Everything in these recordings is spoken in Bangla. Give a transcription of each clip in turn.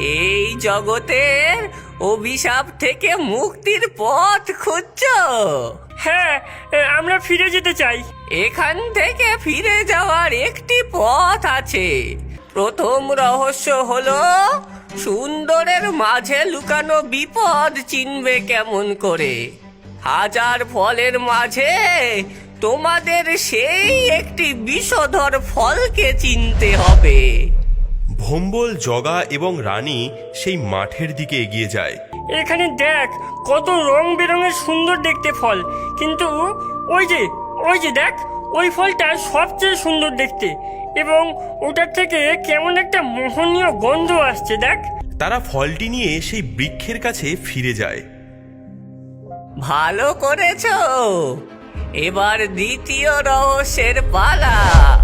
এই জগতের অভিশাপ থেকে মুক্তির পথ খুঁজছো? হ্যাঁ আমরা ফিরে যেতে চাই। এখান থেকে ফিরে যাওয়ার একটি পথ আছে। প্রথম রহস্য হলো সুন্দরের মাঝে লুকানো বিপদ চিনবে কেমন করে। হাজার ফলের মাঝে তোমাদের সেই একটি বিষধর ফলকে চিনতে হবে। ভম্বল জগা এবং রানী সেই মাঠের দিকে এগিয়ে যায়। এখানে দেখ কত রং বেরঙের সুন্দর দেখতে ফল। কিন্তু ওই যে ওই যে দেখ ওই ফলটা সবচেয়ে সুন্দর দেখতে। এবং ওটার থেকে কেমন একটা মোহনীয় গন্ধ আসছে দেখ। তারা ফলটি নিয়ে সেই বৃক্ষের কাছে ফিরে যায়। ভালো করেছ। এবার দ্বিতীয় রহস্যের পালা।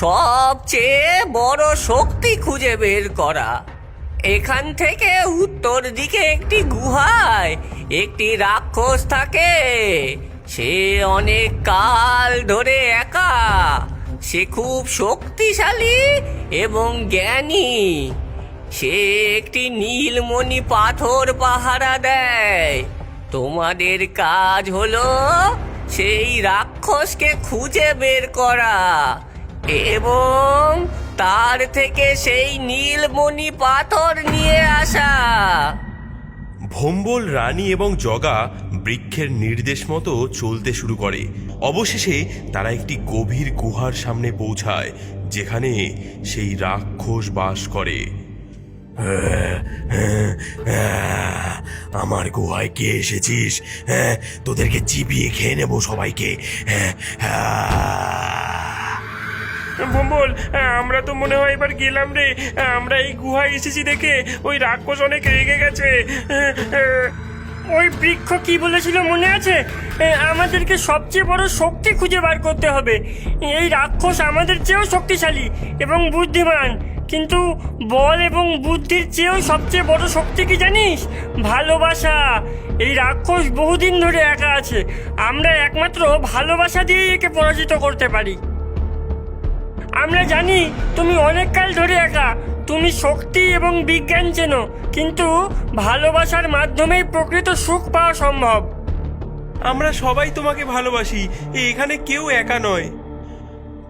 সবচেয়ে বড় শক্তি খুঁজে বের করা। এখান থেকে উত্তর দিকে একটি গুহায় একটি রাক্ষস থাকে। সে অনেক কাল ধরে একা। সে খুব শক্তিশালী এবং জ্ঞানী। সে একটি নীলমণি পাথর পাহারা দেয়। তোমাদের কাজ হলো সেই রাক্ষসকে খুঁজে বের করা। এবং তার থেকে সেই নীলমণি পাথর নিয়ে আসা। ভম্বল রানী এবং জগা বৃক্ষের নির্দেশ মতো চলতে শুরু করে। অবশেষে তারা একটি গভীর গুহার সামনে পৌঁছায় যেখানে সেই রাক্ষস বাস করে। আমার গুহায় কে এসেছিস? হ্যাঁ তোদেরকে চিবিয়ে খেয়ে নেব সবাইকে। হ্যাঁ ভম্বল আমরা তো মনে হয় এবার গেলাম রে। আমরা এই গুহায় এসেছি দেখে। ওই রাক্ষস অনেক রেগে গেছে। ওই বৃক্ষ কি বলেছিল মনে আছে? আমাদেরকে সবচেয়ে বড় শক্তি খুঁজে বার করতে হবে। এই রাক্ষস আমাদের চেয়েও শক্তিশালী এবং বুদ্ধিমান। কিন্তু বল এবং বুদ্ধির চেয়েও সবচেয়ে বড় শক্তি কি জানিস? ভালোবাসা। এই রাক্ষস বহুদিন ধরে একা আছে। আমরা একমাত্র ভালোবাসা দিয়েই একে পরাজিত করতে পারি। আমরা জানি তুমি অনেক কাল ধরে একা। তুমি শক্তি এবং বিজ্ঞান চেনো কিন্তু ভালোবাসার মাধ্যমেই প্রকৃত সুখ পাওয়া সম্ভব। আমরা সবাই তোমাকে ভালোবাসি এখানে কেউ একা নয়।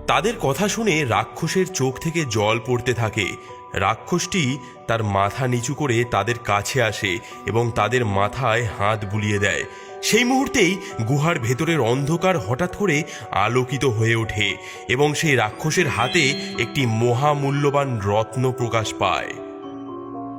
তাদের কথা শুনে রাক্ষসের চোখ থেকে জল পড়তে থাকে। রাক্ষসটি তার মাথা নিচু করে তাদের কাছে আসে এবং তাদের মাথায় হাত বুলিয়ে দেয়। সেই মুহূর্তেই গুহার ভেতরের অন্ধকার হঠাৎ করে আলোকিত হয়ে ওঠে এবং সেই রাক্ষসের হাতে একটি মহামূল্যবান রত্ন প্রকাশ পায়।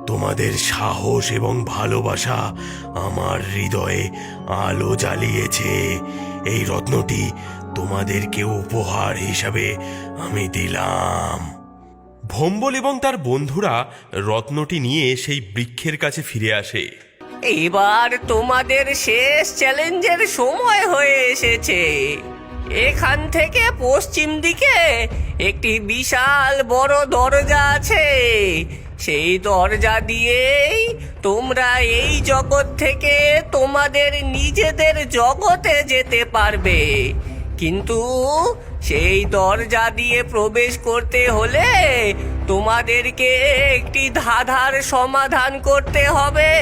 তোমাদের সাহস এবং ভালোবাসা আমার হৃদয়ে আলো জ্বালিয়েছে। এই রত্নটি তোমাদেরকে উপহার হিসাবে আমি দিলাম। ভম্বল এবং তার বন্ধুরা রত্নটি নিয়ে সেই বৃক্ষের কাছে ফিরে আসে। এবার তোমাদের শেষ চ্যালেঞ্জের সময় হয়ে এসেছে। এখান থেকে পশ্চিম দিকে একটি বিশাল বড় দরজা আছে। সেই দরজা দিয়েই তোমরা এই জগৎ থেকে তোমাদের নিজেদের জগতে যেতে পারবে। কিন্তু সেই দরজা দিয়ে প্রবেশ করতে হলে তোমাদেরকে একটি ধাঁধার সমাধান করতে হবে।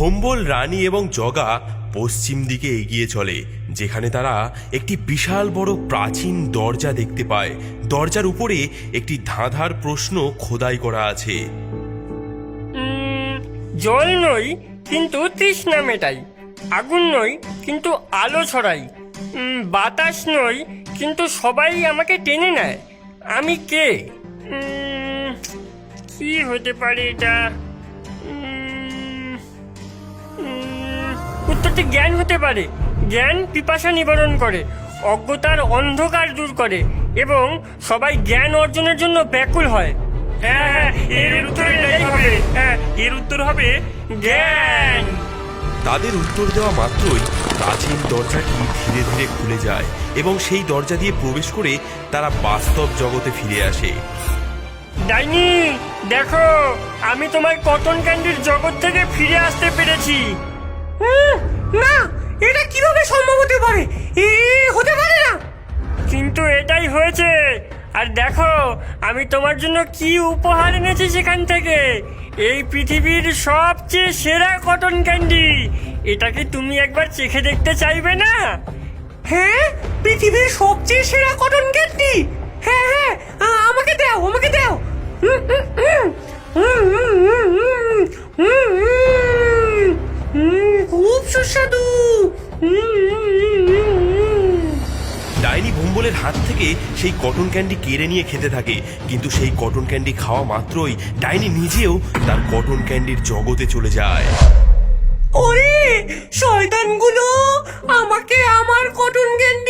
ভম্বল, রানী এবং জগা পশ্চিম দিকে এগিয়ে চলে, যেখানে তারা একটি বিশাল বড় প্রাচীন দরজা দেখতে পায়। দরজার উপরে একটি ধাঁধার প্রশ্ন খোদাই করা আছে। জল নই, কিন্তু তৃষ্ণা মেটাই। আগুন নই, কিন্তু আলো ছড়াই। বাতাস নই, কিন্তু সবাই আমাকে টেনে নেয়। আমি কে? কি হতে পারে এটা? উত্তরটি জ্ঞান হতে পারে। জ্ঞান পিপাসা নিবারণ করে অজ্ঞতার অন্ধকার দূর করে এবং সবাই জ্ঞান অর্জনের জন্য ব্যাকুল হয়। হ্যাঁ হ্যাঁ এর উত্তর এটাই হবে। হ্যাঁ এর উত্তর হবে জ্ঞান। তাদের উত্তর দেওয়া মাত্রই প্রাচীন দরজাটি ধীরে ধীরে খুলে যায় এবং সেই দরজা দিয়ে প্রবেশ করে তারা বাস্তব জগতে ফিরে আসে। ডাইনি দেখো আমি তোমার কটন ক্যান্ডির জগৎ থেকে ফিরে আসতে পেরেছি। না এটা কীভাবে সম্ভব হতে পারে? এ হতে পারে না। কিন্তু এটাই হয়েছে। আর দেখো আমি তোমার জন্য কি উপহার এনেছি সেখান থেকে। এই পৃথিবীর সবচেয়ে সেরা কটন ক্যান্ডি। এটাকে তুমি একবার চেখে দেখতে চাইবে না? হ্যাঁ পৃথিবীর সবচেয়ে সেরা কটন ক্যান্ডি। হ্যাঁ হ্যাঁ আমাকে দাও আমাকে দাও। হুম, হুম, সুস্বাদু। ডাইনি ভম্বলের হাত থেকে সেই কটন ক্যান্ডি কেড়ে নিয়ে খেতে থাকে কিন্তু সেই কটন ক্যান্ডি খাওয়া মাত্রই ডাইনি নিজেও তার কটন ক্যান্ডির জগতে চলে যায় ওরে শয়তানগুলো আমাকে আমার কটন ক্যান্ডি